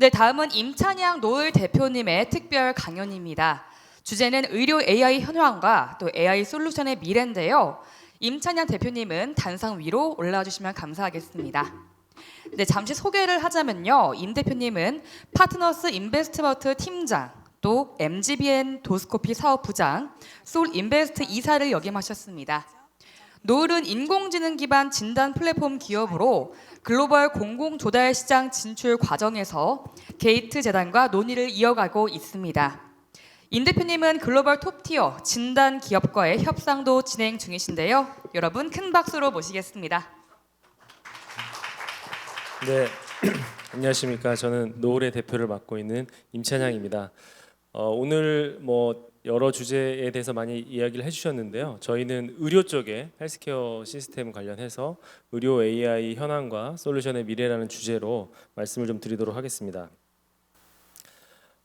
네, 다음은 임찬양 노을 대표님의 특별 강연입니다. 주제는 의료 AI 현황과 또 AI 솔루션의 미래인데요. 임찬양 대표님은 단상 위로 올라와 주시면 감사하겠습니다. 네, 잠시 소개를 하자면요. 임 대표님은 파트너스 인베스트먼트 팀장, 또 MGBN 도스코피 사업 부장, 솔 인베스트 이사를 역임하셨습니다. 노을은 인공지능 기반 진단 플랫폼 기업으로 글로벌 공공 조달 시장 진출 과정에서 게이트 재단과 논의를 이어가고 있습니다. 임 대표님은 글로벌 톱티어 진단 기업과의 협상도 진행 중이신데요. 여러분 큰 박수로 모시겠습니다. 네, 안녕하십니까. 저는 노을의 대표를 맡고 있는 임찬양입니다. 어, 오늘 뭐 여러 주제에 대해서 많이 이야기를 해주셨는데요. 저희는 의료 쪽에 헬스케어 시스템 관련해서 의료 AI 현황과 솔루션의 미래라는 주제로 말씀을 좀 드리도록 하겠습니다.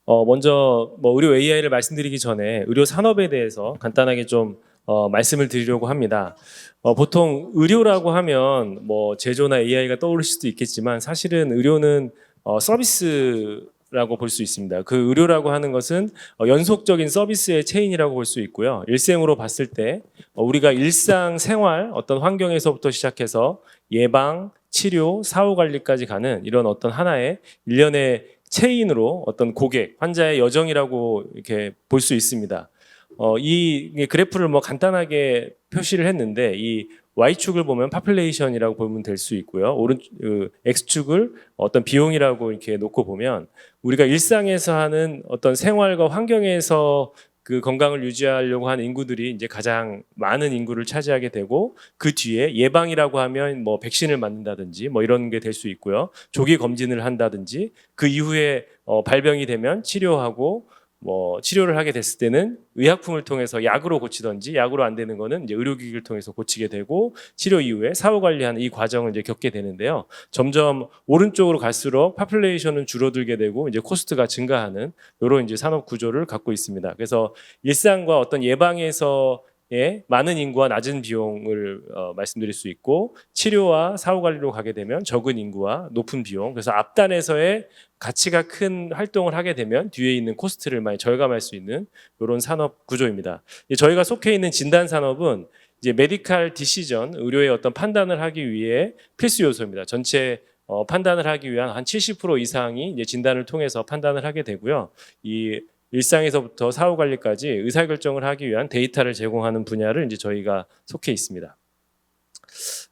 어, 먼저 뭐 의료 AI를 말씀드리기 전에 의료 산업에 대해서 간단하게 좀 어, 말씀을 드리려고 합니다. 어, 보통 의료라고 하면 뭐 제조나 AI가 떠오를 수도 있겠지만 사실은 의료는 어, 서비스 라고 볼 수 있습니다. 그 의료라고 하는 것은 어, 연속적인 서비스의 체인이라고 볼 수 있고요. 일생으로 봤을 때 어, 우리가 일상 생활 어떤 환경에서부터 시작해서 예방, 치료, 사후 관리까지 가는 이런 어떤 하나의 일련의 체인으로 어떤 고객, 환자의 여정이라고 이렇게 볼 수 있습니다. 어, 이 그래프를 뭐 간단하게 표시를 했는데 이 Y축을 보면 파퓰레이션이라고 보면 될 수 있고요. 오른 그 X축을 어떤 비용이라고 이렇게 놓고 보면 우리가 일상에서 하는 어떤 생활과 환경에서 그 건강을 유지하려고 하는 인구들이 이제 가장 많은 인구를 차지하게 되고 그 뒤에 예방이라고 하면 뭐 백신을 맞는다든지 뭐 이런 게 될 수 있고요. 조기 검진을 한다든지 그 이후에 어, 발병이 되면 치료하고 뭐 치료를 하게 됐을 때는 의약품을 통해서 약으로 고치던지 약으로 안 되는 거는 이제 의료기기를 통해서 고치게 되고 치료 이후에 사후 관리하는 이 과정을 이제 겪게 되는데요. 점점 오른쪽으로 갈수록 파퓰레이션은 줄어들게 되고 이제 코스트가 증가하는 이런 이제 산업 구조를 갖고 있습니다. 그래서 일상과 어떤 예방에서 의 많은 인구와 낮은 비용을 어, 말씀드릴 수 있고 치료와 사후 관리로 가게 되면 적은 인구와 높은 비용 그래서 앞단에서의 가치가 큰 활동을 하게 되면 뒤에 있는 코스트를 많이 절감할 수 있는 이런 산업 구조입니다. 저희가 속해 있는 진단 산업은 이제 메디칼 디시전 의료의 어떤 판단을 하기 위해 필수 요소입니다. 전체 어, 판단을 하기 위한 한 70% 이상이 이제 진단을 통해서 판단을 하게 되고요. 이 일상에서부터 사후 관리까지 의사 결정을 하기 위한 데이터를 제공하는 분야를 이제 저희가 속해 있습니다.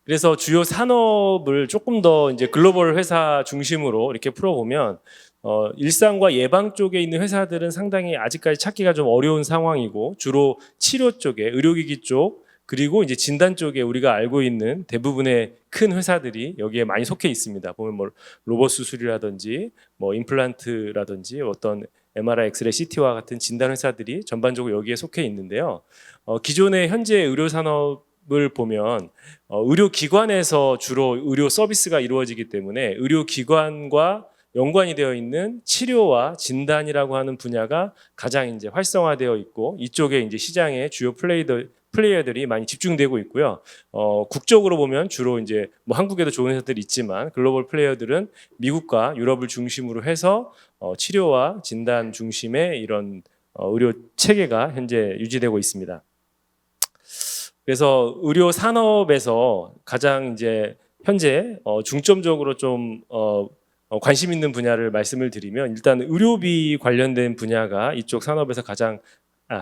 그래서 주요 산업을 조금 더 이제 글로벌 회사 중심으로 이렇게 풀어보면 어, 일상과 예방 쪽에 있는 회사들은 상당히 아직까지 찾기가 좀 어려운 상황이고 주로 치료 쪽에 의료기기 쪽 그리고 이제 진단 쪽에 우리가 알고 있는 대부분의 큰 회사들이 여기에 많이 속해 있습니다. 보면 뭐 로봇 수술이라든지 뭐 임플란트라든지 어떤 MRI, 엑스레이, CT와 같은 진단 회사들이 전반적으로 여기에 속해 있는데요. 어, 기존의 현재 의료 산업 을 보면 어, 의료기관에서 주로 의료 서비스가 이루어지기 때문에 의료기관과 연관이 되어 있는 치료와 진단이라고 하는 분야가 가장 이제 활성화되어 있고 이쪽에 이제 시장의 주요 플레이들 플레이어들이 많이 집중되고 있고요. 어, 국적으로 보면 주로 이제 뭐 한국에도 좋은 회사들이 있지만 글로벌 플레이어들은 미국과 유럽을 중심으로 해서 어, 치료와 진단 중심의 이런 어, 의료 체계가 현재 유지되고 있습니다. 그래서 의료 산업에서 가장 이제 현재 어, 중점적으로 좀 어, 어, 관심 있는 분야를 말씀을 드리면 일단 의료비 관련된 분야가 이쪽 산업에서 가장 아,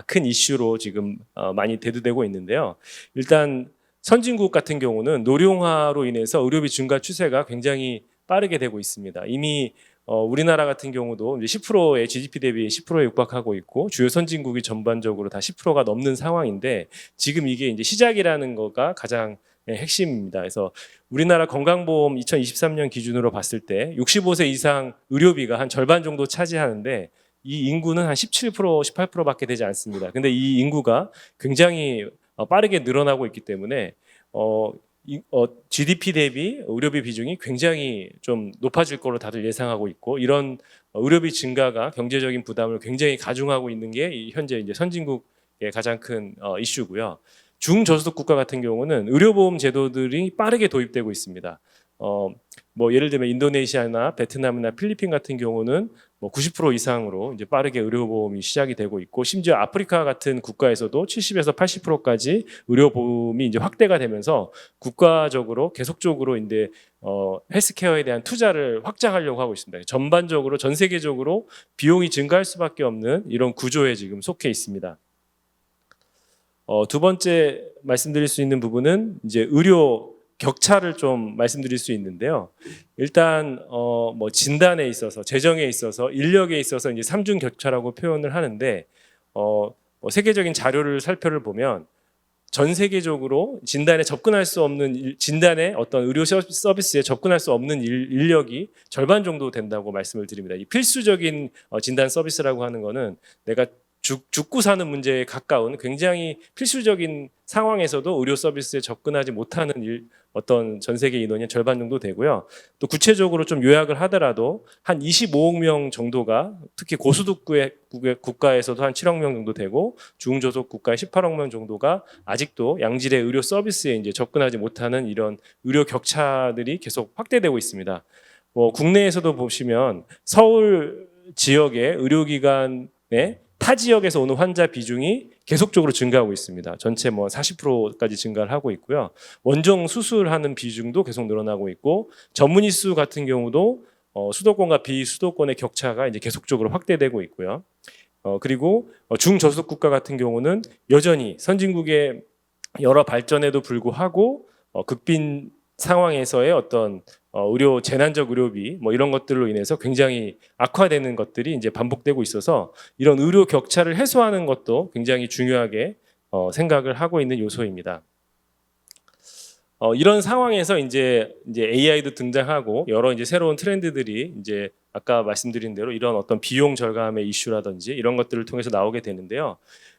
큰 이슈로 지금 어, 많이 대두되고 있는데요. 일단 선진국 같은 경우는 노령화로 인해서 의료비 증가 추세가 굉장히 빠르게 되고 있습니다. 이미 어, 우리나라 같은 경우도 이제 10%의 GDP 대비 10%에 육박하고 있고 주요 선진국이 전반적으로 다 10%가 넘는 상황인데 지금 이게 이제 시작이라는 거가 가장 예, 핵심입니다. 그래서 우리나라 건강보험 2023년 기준으로 봤을 때 65세 이상 의료비가 한 절반 정도 차지하는데 이 인구는 한 17%, 18%밖에 되지 않습니다. 근데 이 인구가 굉장히 어, 빠르게 늘어나고 있기 때문에 어, 이, 어, GDP 대비 의료비 비중이 굉장히 좀 높아질 거로 다들 예상하고 있고 이런 의료비 증가가 경제적인 부담을 굉장히 가중하고 있는 게이 현재 이제 선진국의 가장 큰 어, 이슈고요. 중저소득 국가 같은 경우는 의료보험 제도들이 빠르게 도입되고 있습니다. 어, 뭐 예를 들면 인도네시아나 베트남이나 필리핀 같은 경우는 뭐 90% 이상으로 이제 빠르게 의료보험이 시작이 되고 있고 심지어 아프리카 같은 국가에서도 70에서 80%까지 의료보험이 이제 확대가 되면서 국가적으로 계속적으로 이제 어, 헬스케어에 대한 투자를 확장하려고 하고 있습니다. 전반적으로 전 세계적으로 비용이 증가할 수밖에 없는 이런 구조에 지금 속해 있습니다. 어, 두 번째 말씀드릴 수 있는 부분은 이제 의료 격차를 좀 말씀드릴 수 있는데요. 일단 어, 뭐 진단에 있어서 재정에 있어서 인력에 있어서 이제 삼중 격차라고 표현을 하는데 어, 뭐 세계적인 자료를 살펴를 보면 전 세계적으로 진단에 접근할 수 없는 일- 진단에 어떤 의료 서- 서비스에 접근할 수 없는 일, 인력이 절반 정도 된다고 말씀을 드립니다. 이 필수적인 어, 진단 서비스라고 하는 거는 내가 죽, 죽고 사는 문제에 가까운 굉장히 필수적인 상황에서도 의료 서비스에 접근하지 못하는 일, 어떤 전 세계 인원이 절반 정도 되고요. 또 구체적으로 좀 요약을 하더라도 한 25억 명 정도가 특히 고소득국의 국의- 국가에서도 한 7억 명 정도 되고 중저소득 국가의 18억 명 정도가 아직도 양질의 의료 서비스에 이제 접근하지 못하는 이런 의료 격차들이 계속 확대되고 있습니다. 뭐 국내에서도 보시면 서울 지역의 의료기관에 타 지역에서 오는 환자 비중이 계속적으로 증가하고 있습니다. 전체 뭐 40%까지 증가를 하고 있고요. 원정 수술하는 비중도 계속 늘어나고 있고 전문의 수 같은 경우도 어, 수도권과 비수도권의 격차가 이제 계속적으로 확대되고 있고요. 어, 그리고 어, 중저소득 국가 같은 경우는 여전히 선진국의 여러 발전에도 불구하고 어, 극빈 상황에서의 어떤 어, 의료 재난적 의료비 뭐 이런 것들로 인해서 굉장히 악화되는 것들이 이제 반복되고 있어서 이런 의료 격차를 해소하는 것도 굉장히 중요하게 어, 생각을 하고 있는 요소입니다. 어, 이런 상황에서 이제 이제 AI도 등장하고 여러 이제 새로운 트렌드들이 이제 아까 말씀드린 대로 이런 어떤 비용 절감의 이슈라든지 이런 것들을 통해서 나오게 되는데요.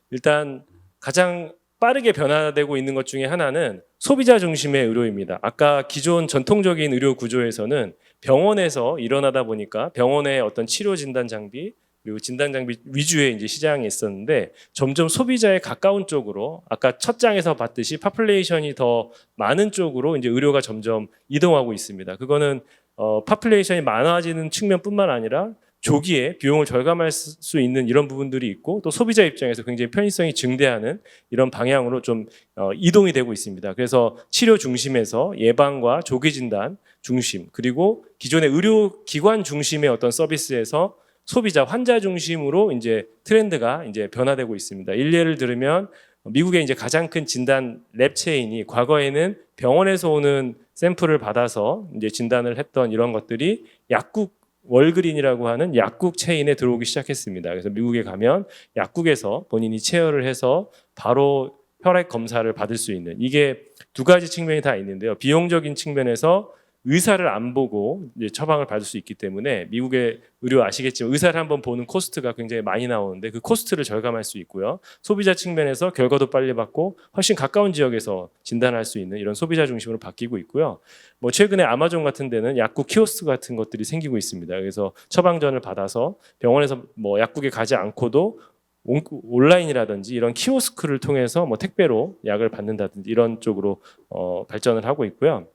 일단 가장 빠르게 변화되고 있는 것 중에 하나는 소비자 중심의 의료입니다. 아까 기존 전통적인 의료 구조에서는 병원에서 일어나다 보니까 병원의 어떤 치료 진단 장비 그리고 진단 장비 위주의 이제 시장이 있었는데 점점 소비자에 가까운 쪽으로 아까 첫 장에서 봤듯이 파플레이션이 더 많은 쪽으로 이제 의료가 점점 이동하고 있습니다. 그거는 어, 파플레이션이 많아지는 측면뿐만 아니라 조기에 비용을 절감할 수수 있는 이런 부분들이 있고 또 소비자 입장에서 굉장히 편의성이 증대하는 이런 방향으로 좀 어, 이동이 되고 있습니다. 그래서 치료 중심에서 예방과 조기 진단 중심 그리고 기존의 의료 기관 중심의 어떤 서비스에서 소비자 환자 중심으로 이제 트렌드가 이제 변화되고 있습니다. 일례를 들으면 미국의 이제 가장 큰 진단 랩 체인이 과거에는 병원에서 오는 샘플을 받아서 이제 진단을 했던 이런 것들이 약국 월그린이라고 하는 약국 체인에 들어오기 시작했습니다. 그래서 미국에 가면 약국에서 본인이 체열을 해서 바로 혈액 검사를 받을 수 있는 이게 두 가지 측면이 다 있는데요. 비용적인 측면에서 의사를 안 보고 처방을 받을 수 있기 때문에 미국의 의료 아시겠지만 의사를 한번 보는 코스트가 굉장히 많이 나오는데 그 코스트를 절감할 수 있고요. 소비자 측면에서 결과도 빨리 받고 훨씬 가까운 지역에서 진단할 수 있는 이런 소비자 중심으로 바뀌고 있고요. 뭐 최근에 아마존 같은 데는 약국 키오스크 같은 것들이 생기고 있습니다. 그래서 처방전을 받아서 병원에서 뭐 약국에 가지 않고도 온- 온라인이라든지 이런 키오스크를 통해서 뭐 택배로 약을 받는다든지 이런 쪽으로 어, 발전을 하고 있고요.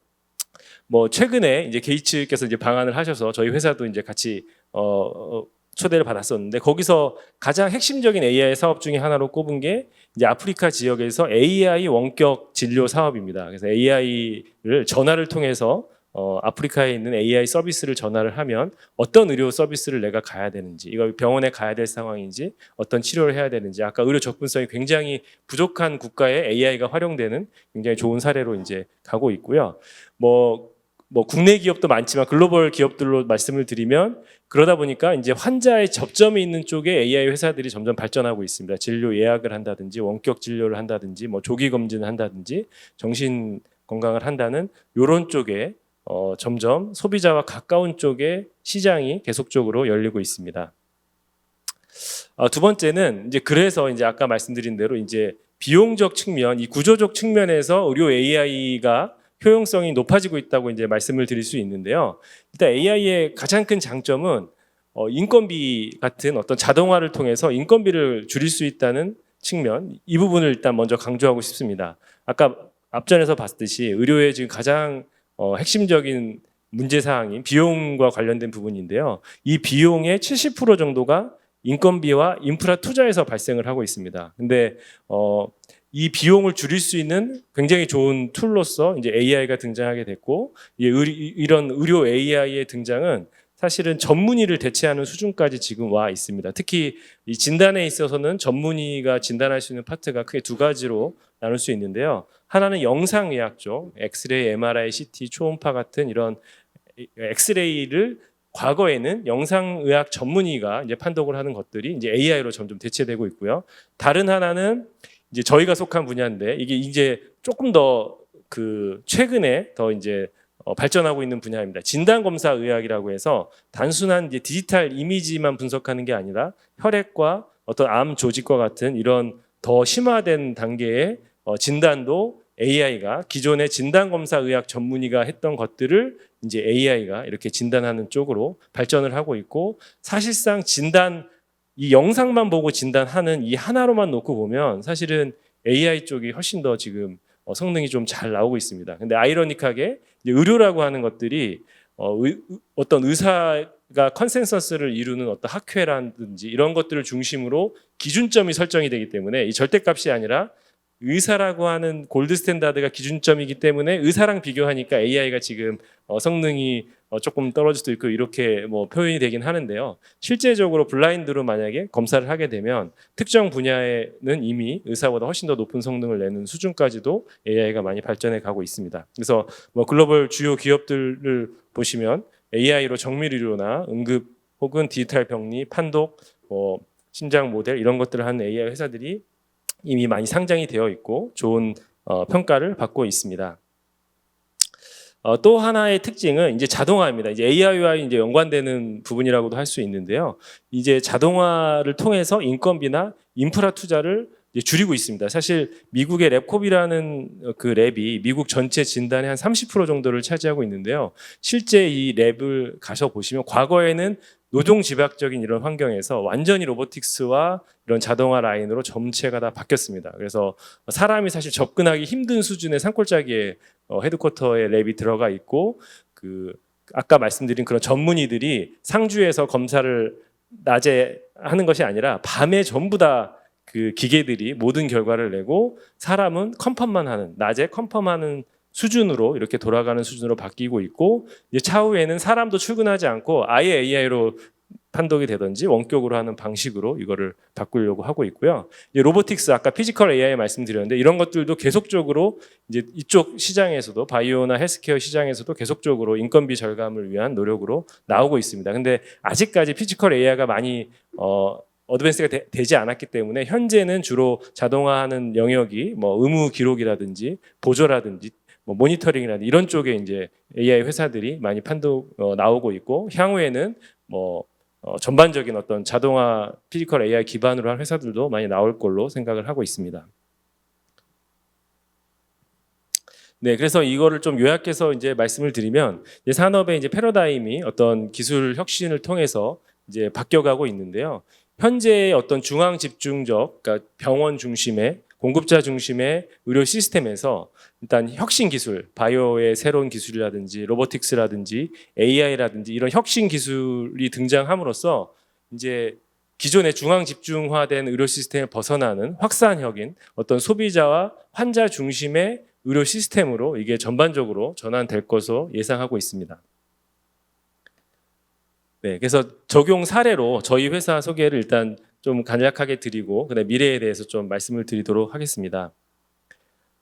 뭐 최근에 이제 게이츠께서 이제 방안을 하셔서 저희 회사도 이제 같이 어, 어, 초대를 받았었는데 거기서 가장 핵심적인 AI 사업 중에 하나로 꼽은 게 이제 아프리카 지역에서 AI 원격 진료 사업입니다. 그래서 AI를 전화를 통해서 어, 아프리카에 있는 AI 서비스를 전화를 하면 어떤 의료 서비스를 내가 가야 되는지, 이거 병원에 가야 될 상황인지, 어떤 치료를 해야 되는지, 아까 의료 접근성이 굉장히 부족한 국가에 AI가 활용되는 굉장히 좋은 사례로 이제 가고 있고요. 뭐, 뭐 국내 기업도 많지만 글로벌 기업들로 말씀을 드리면 그러다 보니까 이제 환자의 접점이 있는 쪽에 AI 회사들이 점점 발전하고 있습니다. 진료 예약을 한다든지 원격 진료를 한다든지 뭐 조기 검진을 한다든지 정신 건강을 한다는 이런 쪽에 어, 점점 소비자와 가까운 쪽에 시장이 계속적으로 열리고 있습니다. 아, 두 번째는 이제 그래서 이제 아까 말씀드린 대로 이제 비용적 측면, 이 구조적 측면에서 의료 AI가 효용성이 높아지고 있다고 이제 말씀을 드릴 수 있는데요. 일단 AI의 가장 큰 장점은 어, 인건비 같은 어떤 자동화를 통해서 인건비를 줄일 수 있다는 측면, 이 부분을 일단 먼저 강조하고 싶습니다. 아까 앞전에서 봤듯이 의료의 지금 가장 어, 핵심적인 문제 사항인 비용과 관련된 부분인데요. 이 비용의 70% 정도가 인건비와 인프라 투자에서 발생을 하고 있습니다. 근데 어, 이 비용을 줄일 수 있는 굉장히 좋은 툴로서 이제 AI가 등장하게 됐고 이런 의료 AI의 등장은 사실은 전문의를 대체하는 수준까지 지금 와 있습니다. 특히 이 진단에 있어서는 전문의가 진단할 수 있는 파트가 크게 두 가지로 나눌 수 있는데요. 하나는 영상의학 쪽, 엑스레이, MRI, CT, 초음파 같은 이런 엑스레이를 과거에는 영상의학 전문의가 이제 판독을 하는 것들이 이제 AI로 점점 대체되고 있고요. 다른 하나는 이제 저희가 속한 분야인데 이게 이제 조금 더 그 최근에 더 이제 어, 발전하고 있는 분야입니다. 진단 검사 의학이라고 해서 단순한 이제 디지털 이미지만 분석하는 게 아니라 혈액과 어떤 암 조직과 같은 이런 더 심화된 단계의 어, 진단도 AI가 기존의 진단 검사 의학 전문의가 했던 것들을 이제 AI가 이렇게 진단하는 쪽으로 발전을 하고 있고 사실상 진단 이 영상만 보고 진단하는 이 하나로만 놓고 보면 사실은 AI 쪽이 훨씬 더 지금 어, 성능이 좀 잘 나오고 있습니다. 근데 아이러니하게 이제 의료라고 하는 것들이 어, 의, 어떤 의사가 컨센서스를 이루는 어떤 학회라든지 이런 것들을 중심으로 기준점이 설정이 되기 때문에 이 절대값이 아니라 의사라고 하는 골드 스탠다드가 기준점이기 때문에 의사랑 비교하니까 AI가 지금 어, 성능이 어, 조금 떨어질 수도 있고 이렇게 뭐 표현이 되긴 하는데요. 실제적으로 블라인드로 만약에 검사를 하게 되면 특정 분야에는 이미 의사보다 훨씬 더 높은 성능을 내는 수준까지도 AI가 많이 발전해 가고 있습니다. 그래서 뭐 글로벌 주요 기업들을 보시면 AI로 정밀 의료나 응급 혹은 디지털 병리, 판독, 뭐 심장 모델 이런 것들을 하는 AI 회사들이 이미 많이 상장이 되어 있고 좋은 어, 평가를 받고 있습니다. 어, 또 하나의 특징은 이제 자동화입니다. 이제 AI와 이제 연관되는 부분이라고도 할 수 있는데요. 이제 자동화를 통해서 인건비나 인프라 투자를 줄이고 있습니다. 사실 미국의 랩콥이라는 그 랩이 미국 전체 진단의 한 30% 정도를 차지하고 있는데요. 실제 이 랩을 가서 보시면 과거에는 노동 집약적인 이런 환경에서 완전히 로보틱스와 이런 자동화 라인으로 전체가 다 바뀌었습니다. 그래서 사람이 사실 접근하기 힘든 수준의 산골짜기에 어, 헤드쿼터에 랩이 들어가 있고 그 아까 말씀드린 그런 전문의들이 상주에서 검사를 낮에 하는 것이 아니라 밤에 전부 다 그 기계들이 모든 결과를 내고 사람은 컨펌만 하는 낮에 컨펌하는 수준으로 이렇게 돌아가는 수준으로 바뀌고 있고 이제 차후에는 사람도 출근하지 않고 아예 AI로 판독이 되든지 원격으로 하는 방식으로 이거를 바꾸려고 하고 있고요. 이제 로보틱스 아까 피지컬 AI 말씀드렸는데 이런 것들도 계속적으로 이제 이쪽 시장에서도 바이오나 헬스케어 시장에서도 계속적으로 인건비 절감을 위한 노력으로 나오고 있습니다. 근데 아직까지 피지컬 AI가 많이 어 어드밴스가 되, 지 않았기 때문에 현재는 주로 자동화하는 영역이 뭐 의무 기록이라든지 보조라든지 뭐 모니터링이라든지 이런 쪽에 이제 AI 회사들이 많이 판독 어, 나오고 있고 향후에는 뭐 어, 전반적인 어떤 자동화 피지컬 AI 기반으로 한 회사들도 많이 나올 걸로 생각을 하고 있습니다. 네, 그래서 이거를 좀 요약해서 이제 말씀을 드리면 이제 산업의 이제 패러다임이 어떤 기술 혁신을 통해서 이제 바뀌어가고 있는데요. 현재의 어떤 중앙 집중적, 그러니까 병원 중심의 공급자 중심의 의료 시스템에서 일단 혁신 기술, 바이오의 새로운 기술이라든지 로보틱스라든지 AI라든지 이런 혁신 기술이 등장함으로써 이제 기존의 중앙 집중화된 의료 시스템을 벗어나는 확산형인 어떤 소비자와 환자 중심의 의료 시스템으로 이게 전반적으로 전환될 것으로 예상하고 있습니다. 네, 그래서 적용 사례로 저희 회사 소개를 일단 좀 간략하게 드리고 그다음 미래에 대해서 좀 말씀을 드리도록 하겠습니다.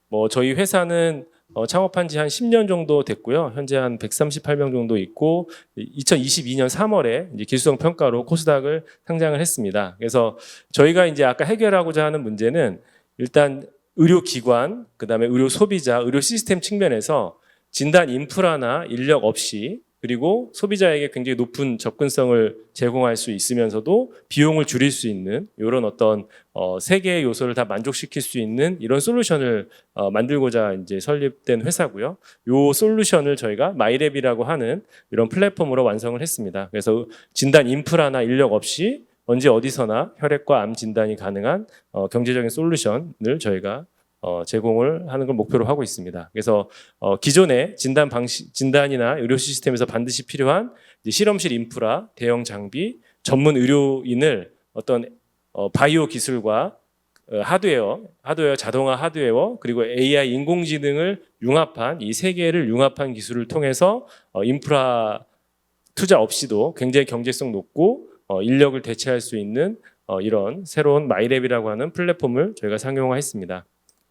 뭐 저희 회사는 어, 창업한 지 한 10년 정도 됐고요. 현재 한 138명 정도 있고 2022년 3월에 이제 기술성 평가로 코스닥을 상장을 했습니다. 그래서 저희가 이제 아까 해결하고자 하는 문제는 일단 의료 기관, 그다음에 의료 소비자, 의료 시스템 측면에서 진단 인프라나 인력 없이 그리고 소비자에게 굉장히 높은 접근성을 제공할 수 있으면서도 비용을 줄일 수 있는 이런 어떤 어, 세 개의 요소를 다 만족시킬 수 있는 이런 솔루션을 어, 만들고자 이제 설립된 회사고요. 이 솔루션을 저희가 마이랩이라고 하는 이런 플랫폼으로 완성을 했습니다. 그래서 진단 인프라나 인력 없이 언제 어디서나 혈액과 암 진단이 가능한 어, 경제적인 솔루션을 저희가 어, 제공을 하는 걸 목표로 하고 있습니다. 그래서 어, 기존의 진단 방식, 진단이나 의료 시스템에서 반드시 필요한 실험실 인프라, 대형 장비, 전문 의료인을 어떤 어, 바이오 기술과 어, 하드웨어, 하드웨어 자동화 하드웨어 그리고 AI 인공지능을 융합한 이 세 개를 융합한 기술을 통해서 어, 인프라 투자 없이도 굉장히 경제성 높고 어, 인력을 대체할 수 있는 어, 이런 새로운 마이랩이라고 하는 플랫폼을 저희가 상용화했습니다.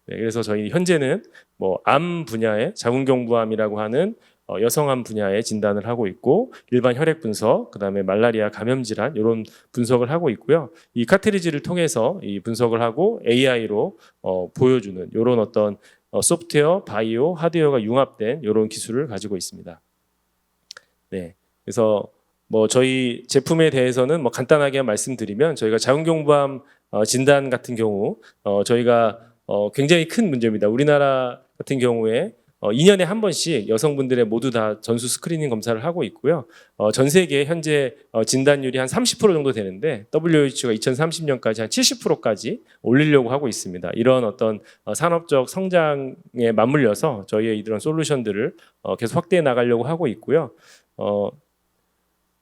네, 그래서 저희 현재는 뭐 암 분야의 자궁경부암이라고 하는 어, 여성암 분야의 진단을 하고 있고 일반 혈액 분석, 그다음에 말라리아 감염 질환 이런 분석을 하고 있고요. 이 카트리지를 통해서 이 분석을 하고 AI로 어, 보여주는 이런 어떤 어, 소프트웨어, 바이오, 하드웨어가 융합된 이런 기술을 가지고 있습니다. 네, 그래서 뭐 저희 제품에 대해서는 뭐 간단하게 말씀드리면 저희가 자궁경부암 어, 진단 같은 경우 어, 저희가 어, 굉장히 큰 문제입니다. 우리나라 같은 경우에 어, 2년에 한 번씩 여성분들의 모두 다 전수 스크리닝 검사를 하고 있고요. 어, 전 세계 현재 어, 진단율이 한 30% 정도 되는데 WHO가 2030년까지 한 70%까지 올리려고 하고 있습니다. 이런 어떤 어, 산업적 성장에 맞물려서 저희의 이런 솔루션들을 어, 계속 확대해 나가려고 하고 있고요. 어,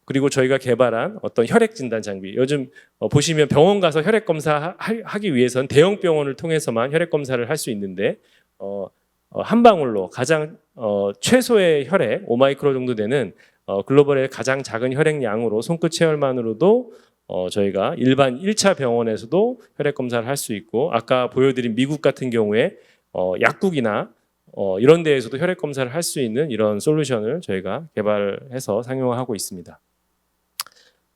그리고 저희가 개발한 어떤 혈액 진단 장비. 요즘 어, 보시면 병원 가서 혈액 검사 하- 하기 위해선 대형 병원을 통해서만 혈액 검사를 할 수 있는데 어, 어, 한 방울로 가장 어, 최소의 혈액 5마이크로 정도 되는 어, 글로벌의 가장 작은 혈액 양으로 손끝 체열만으로도 어, 저희가 일반 1차 병원에서도 혈액 검사를 할 수 있고 아까 보여드린 미국 같은 경우에 어, 약국이나 어, 이런 데에서도 혈액 검사를 할 수 있는 이런 솔루션을 저희가 개발해서 상용화하고 있습니다.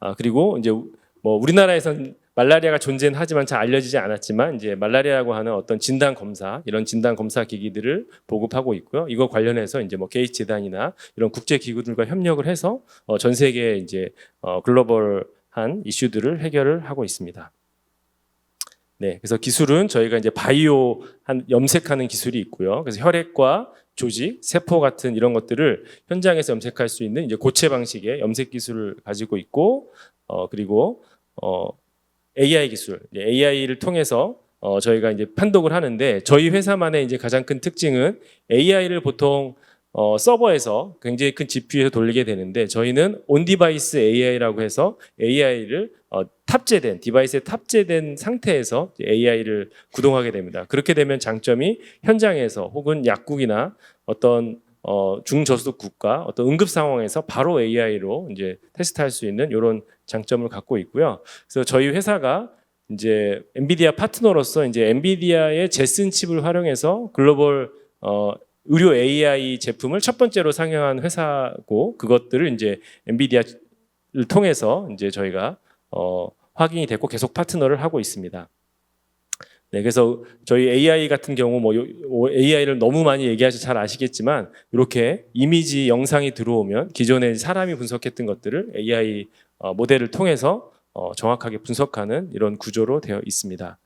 아, 그리고 이제 우- 뭐 우리나라에선 말라리아가 존재는 하지만 잘 알려지지 않았지만 이제 말라리아라고 하는 어떤 진단 검사 이런 진단 검사 기기들을 보급하고 있고요. 이거 관련해서 이제 뭐 게이츠 재단이나 이런 국제 기구들과 협력을 해서 어, 전 세계 이제 어, 글로벌한 이슈들을 해결을 하고 있습니다. 네, 그래서 기술은 저희가 이제 바이오 한 염색하는 기술이 있고요. 그래서 혈액과 조직, 세포 같은 이런 것들을 현장에서 염색할 수 있는 이제 고체 방식의 염색 기술을 가지고 있고, 어 그리고 어 AI 기술, AI를 통해서 어 저희가 이제 판독을 하는데 저희 회사만의 이제 가장 큰 특징은 AI를 보통 어 서버에서 굉장히 큰 GPU에서 돌리게 되는데 저희는 온 디바이스 AI라고 해서 AI를 어, 탑재된 디바이스에 탑재된 상태에서 AI를 구동하게 됩니다. 그렇게 되면 장점이 현장에서 혹은 약국이나 어떤 어, 중저수도 국가 어떤 응급 상황에서 바로 AI로 이제 테스트할 수 있는 이런 장점을 갖고 있고요. 그래서 저희 회사가 이제 엔비디아 파트너로서 이제 엔비디아의 제슨 칩을 활용해서 글로벌 어, 의료 AI 제품을 첫 번째로 상용한 회사고 그것들을 이제 엔비디아를 통해서 이제 저희가 어, 확인이 됐고 계속 파트너를 하고 있습니다. 네, 그래서 저희 AI 같은 경우 뭐 AI를 너무 많이 얘기하셔서 잘 아시겠지만 이렇게 이미지 영상이 들어오면 기존에 사람이 분석했던 것들을 AI 어, 모델을 통해서 어, 정확하게 분석하는 이런 구조로 되어 있습니다.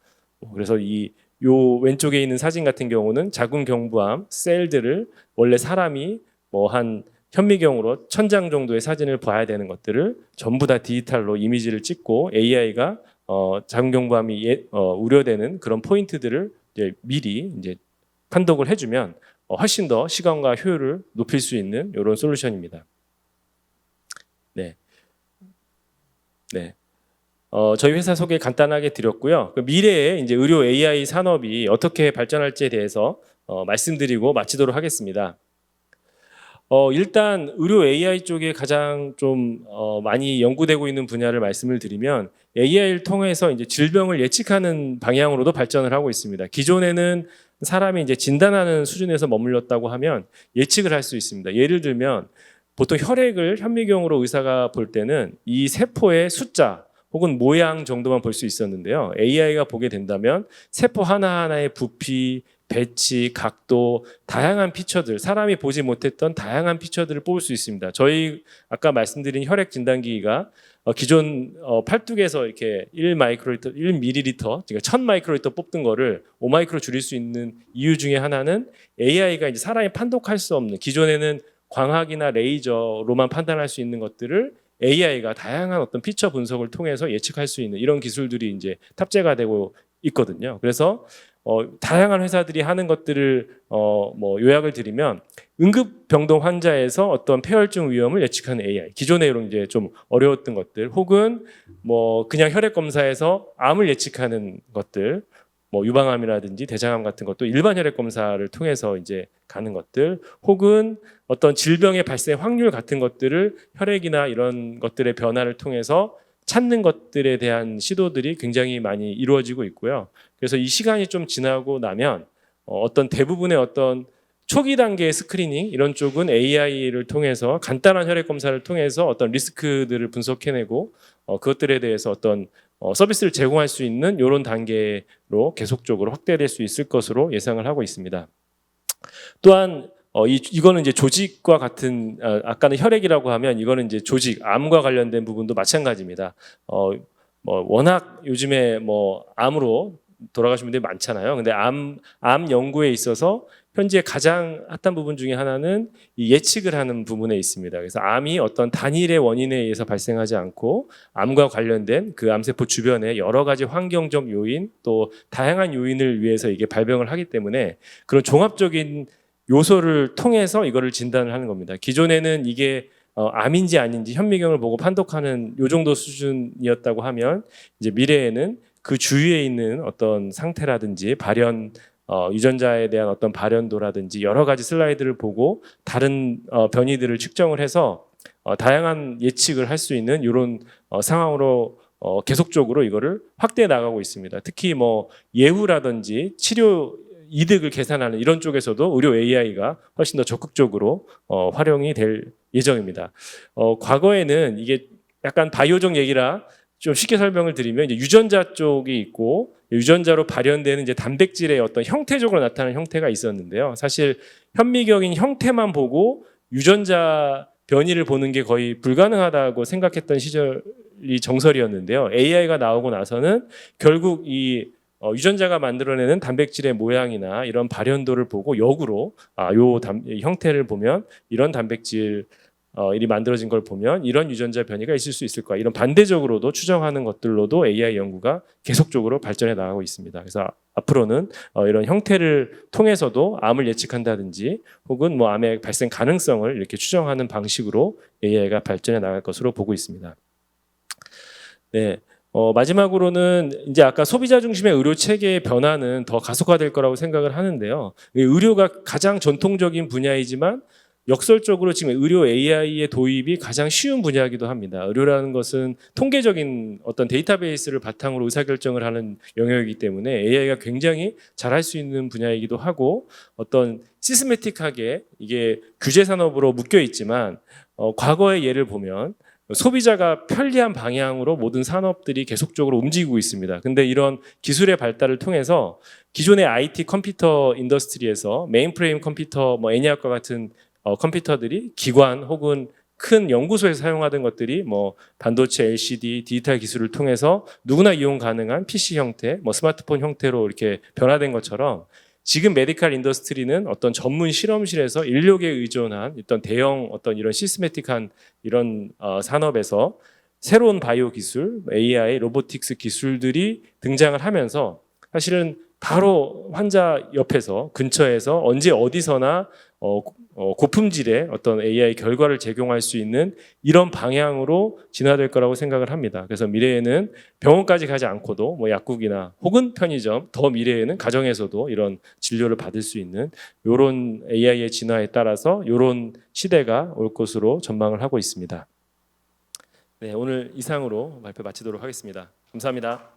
그래서 이 요 왼쪽에 있는 사진 같은 경우는 자궁경부암 셀들을 원래 사람이 뭐 한 현미경으로 천 장 정도의 사진을 봐야 되는 것들을 전부 다 디지털로 이미지를 찍고 AI가 어, 자궁경부암이 예, 어, 우려되는 그런 포인트들을 이제 미리 이제 판독을 해주면 어, 훨씬 더 시간과 효율을 높일 수 있는 이런 솔루션입니다. 네, 네. 어, 저희 회사 소개 간단하게 드렸고요. 그 미래에 이제 의료 AI 산업이 어떻게 발전할지에 대해서 어, 말씀드리고 마치도록 하겠습니다. 어, 일단 의료 AI 쪽에 가장 좀 어, 많이 연구되고 있는 분야를 말씀을 드리면 AI를 통해서 이제 질병을 예측하는 방향으로도 발전을 하고 있습니다. 기존에는 사람이 이제 진단하는 수준에서 머물렀다고 하면 예측을 할 수 있습니다. 예를 들면 보통 혈액을 현미경으로 의사가 볼 때는 이 세포의 숫자 혹은 모양 정도만 볼 수 있었는데요. AI가 보게 된다면 세포 하나하나의 부피, 배치, 각도, 다양한 피처들, 사람이 보지 못했던 다양한 피처들을 뽑을 수 있습니다. 저희 아까 말씀드린 혈액 진단기기가 어, 기존 어, 팔뚝에서 이렇게 1 마이크로리터, 1 밀리리터, 그러니까 1000 마이크로리터 뽑던 거를 5 마이크로 줄일 수 있는 이유 중에 하나는 AI가 이제 사람이 판독할 수 없는 기존에는 광학이나 레이저로만 판단할 수 있는 것들을 AI가 다양한 어떤 피처 분석을 통해서 예측할 수 있는 이런 기술들이 이제 탑재가 되고 있거든요. 그래서 어, 다양한 회사들이 하는 것들을 어, 뭐 요약을 드리면 응급 병동 환자에서 어떤 폐혈증 위험을 예측하는 AI 기존에 이런 이제 좀 어려웠던 것들 혹은 뭐 그냥 혈액 검사에서 암을 예측하는 것들 뭐 유방암이라든지 대장암 같은 것도 일반 혈액 검사를 통해서 이제 가는 것들 혹은 어떤 질병의 발생 확률 같은 것들을 혈액이나 이런 것들의 변화를 통해서 찾는 것들에 대한 시도들이 굉장히 많이 이루어지고 있고요. 그래서 이 시간이 좀 지나고 나면 어, 어떤 대부분의 어떤 초기 단계의 스크리닝 이런 쪽은 AI를 통해서 간단한 혈액 검사를 통해서 어떤 리스크들을 분석해내고 어, 그것들에 대해서 어떤 어, 서비스를 제공할 수 있는 이런 단계로 계속적으로 확대될 수 있을 것으로 예상을 하고 있습니다. 또한 어, 이, 이거는 이제 조직과 같은 아, 아까는 혈액이라고 하면 이거는 이제 조직 암과 관련된 부분도 마찬가지입니다. 어, 뭐 워낙 요즘에 뭐 암으로 돌아가신 분들이 많잖아요. 근데 암, 암 연구에 있어서 현재 가장 핫한 부분 중에 하나는 이 예측을 하는 부분에 있습니다. 그래서 암이 어떤 단일의 원인에 의해서 발생하지 않고 암과 관련된 그 암세포 주변에 여러 가지 환경적 요인 또 다양한 요인을 위해서 이게 발병을 하기 때문에 그런 종합적인 요소를 통해서 이거를 진단을 하는 겁니다. 기존에는 이게 어, 암인지 아닌지 현미경을 보고 판독하는 요 정도 수준이었다고 하면 이제 미래에는 그 주위에 있는 어떤 상태라든지 발현 어, 유전자에 대한 어떤 발현도라든지 여러 가지 슬라이드를 보고 다른 어, 변이들을 측정을 해서 어, 다양한 예측을 할 수 있는 이런 어, 상황으로 어, 계속적으로 이거를 확대해 나가고 있습니다. 특히 뭐 예후라든지 치료 이득을 계산하는 이런 쪽에서도 의료 AI가 훨씬 더 적극적으로 어, 활용이 될 예정입니다. 어, 과거에는 이게 약간 바이오적 얘기라 좀 쉽게 설명을 드리면 이제 유전자 쪽이 있고 유전자로 발현되는 이제 단백질의 어떤 형태적으로 나타나는 형태가 있었는데요. 사실 현미경인 형태만 보고 유전자 변이를 보는 게 거의 불가능하다고 생각했던 시절이 정설이었는데요. AI가 나오고 나서는 결국 이 어, 유전자가 만들어내는 단백질의 모양이나 이런 발현도를 보고 역으로 아, 요 단- 이 형태를 보면 이런 단백질 어, 일이 만들어진 걸 보면 이런 유전자 변이가 있을 수 있을 거야. 이런 반대적으로도 추정하는 것들로도 AI 연구가 계속적으로 발전해 나가고 있습니다. 그래서 앞으로는 어, 이런 형태를 통해서도 암을 예측한다든지 혹은 뭐 암의 발생 가능성을 이렇게 추정하는 방식으로 AI가 발전해 나갈 것으로 보고 있습니다. 네. 어, 마지막으로는 이제 아까 소비자 중심의 의료 체계의 변화는 더 가속화될 거라고 생각을 하는데요. 이 의료가 가장 전통적인 분야이지만 역설적으로 지금 의료 AI의 도입이 가장 쉬운 분야이기도 합니다. 의료라는 것은 통계적인 어떤 데이터베이스를 바탕으로 의사결정을 하는 영역이기 때문에 AI가 굉장히 잘할 수 있는 분야이기도 하고 어떤 시스메틱하게 이게 규제 산업으로 묶여 있지만 어, 과거의 예를 보면 소비자가 편리한 방향으로 모든 산업들이 계속적으로 움직이고 있습니다. 근데 이런 기술의 발달을 통해서 기존의 IT 컴퓨터 인더스트리에서 메인프레임 컴퓨터, 뭐 애니악과 같은 어, 컴퓨터들이 기관 혹은 큰 연구소에서 사용하던 것들이 뭐 반도체, LCD, 디지털 기술을 통해서 누구나 이용 가능한 PC 형태, 뭐 스마트폰 형태로 이렇게 변화된 것처럼 지금 메디칼 인더스트리는 어떤 전문 실험실에서 인력에 의존한 어떤 대형 어떤 이런 시스메틱한 이런 어, 산업에서 새로운 바이오 기술, AI, 로보틱스 기술들이 등장을 하면서 사실은 바로 환자 옆에서 근처에서 언제 어디서나 어, 어, 고품질의 어떤 AI 결과를 제공할 수 있는 이런 방향으로 진화될 거라고 생각을 합니다. 그래서 미래에는 병원까지 가지 않고도 뭐 약국이나 혹은 편의점, 더 미래에는 가정에서도 이런 진료를 받을 수 있는 이런 AI의 진화에 따라서 이런 시대가 올 것으로 전망을 하고 있습니다. 네, 오늘 이상으로 발표 마치도록 하겠습니다. 감사합니다.